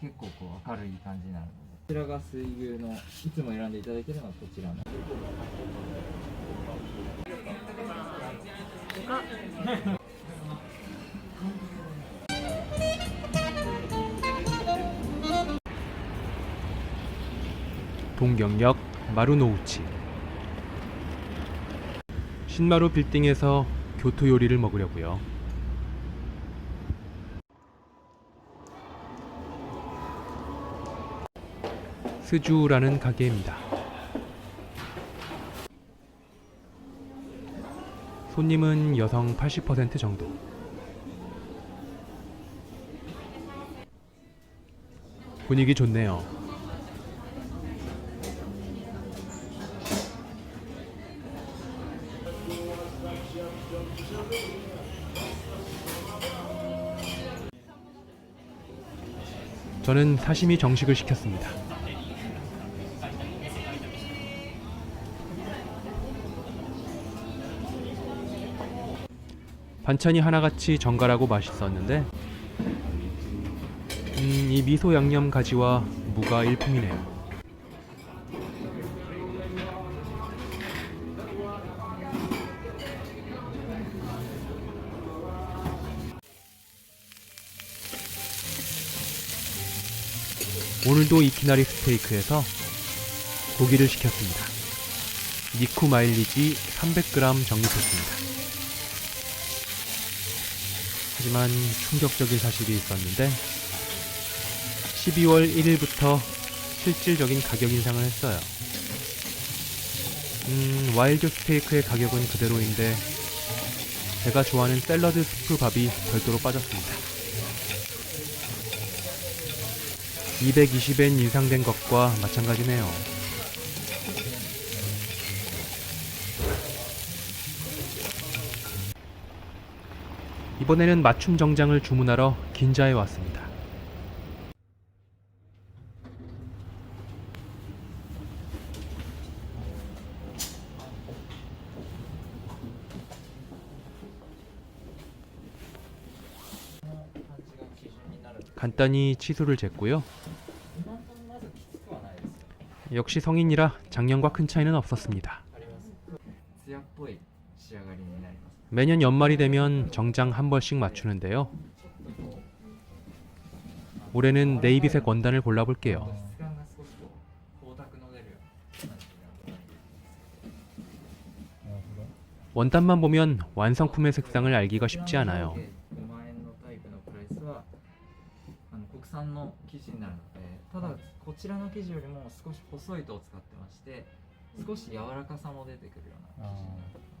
結構こう明るい感じになるのでこちらが水牛のいつも選んでいただけるのはこちらの네 동경역 마루노우치 신마루 빌딩에서 교토 요리를 먹으려고요. 스주라는 가게입니다. 손님은 여성 80% 정도. 분위기 좋네요. 저는 사시미 정식을 시켰습니다. 반찬이 하나같이 정갈하고 맛있었는데 음, 이 미소 양념 가지와 무가 일품이네요. 오늘도 이키나리 스테이크에서 고기를 시켰습니다. 니쿠 마일리지 300g 적립했습니다. 하지만 충격적인 사실이 있었는데 12월 1일부터 실질적인 가격 인상을 했어요. 음, 와일드 스테이크의 가격은 그대로인데 제가 좋아하는 샐러드 스프 밥이 별도로 빠졌습니다. 220엔 인상된 것과 마찬가지네요. 이번에는 맞춤 정장을 주문하러 긴자에 왔습니다. 간단히 치수를 쟀고요. 역시 성인이라 작년과 큰 차이는 없었습니다. 매년 연말이 되면 정장 한 벌씩 맞추는데요. 올해는 네이비색 원단을 골라볼게요. 원단만 보면 완성품의 색상을 알기가 쉽지 않아요. 음.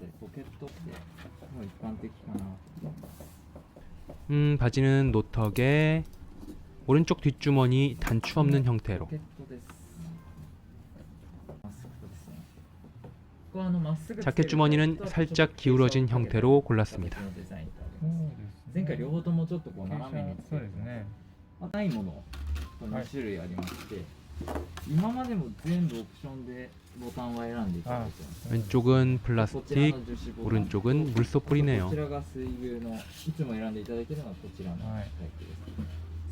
음, 바지는 노턱에 오른쪽 뒷주머니 단추 없는 ポ 형태로 ケットですまっすぐですねここはあのまっすぐつける 자켓 주머니는 と 살짝 기울어진 형태로 골랐습니다. 形のデザインとあそうりますですね前回両方ともちょっとこう斜めにつけるそうですねないものこの2種類ありまして、 今までも全部オプションでボタンは選んでいただいてます 왼쪽은 こちら 플라스틱, の樹脂ボタン 오른쪽은 물소 こ 뿌리네요. ちらが水牛のいつも選んでいただいているのはこちらのタイプで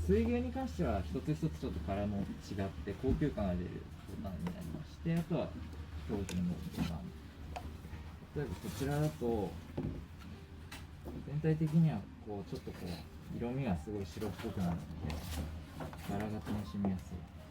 す、水牛に関しては一つ一つちょっと柄も違って高級感が出るボタンになりましてあとは標準のボタン例えばこちらだと全体的にはこうちょっとこう色味がすごい白っぽくなるので柄が楽しみやすい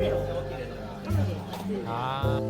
카메라. 카메라. 아.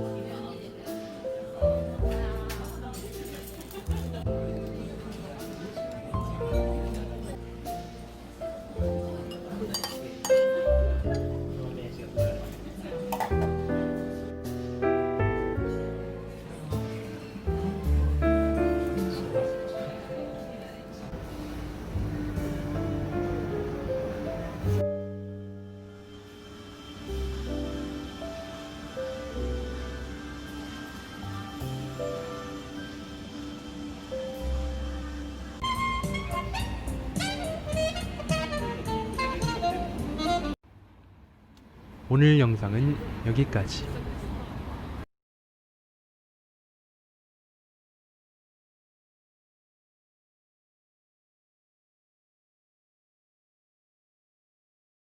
오늘 영상은 여기까지.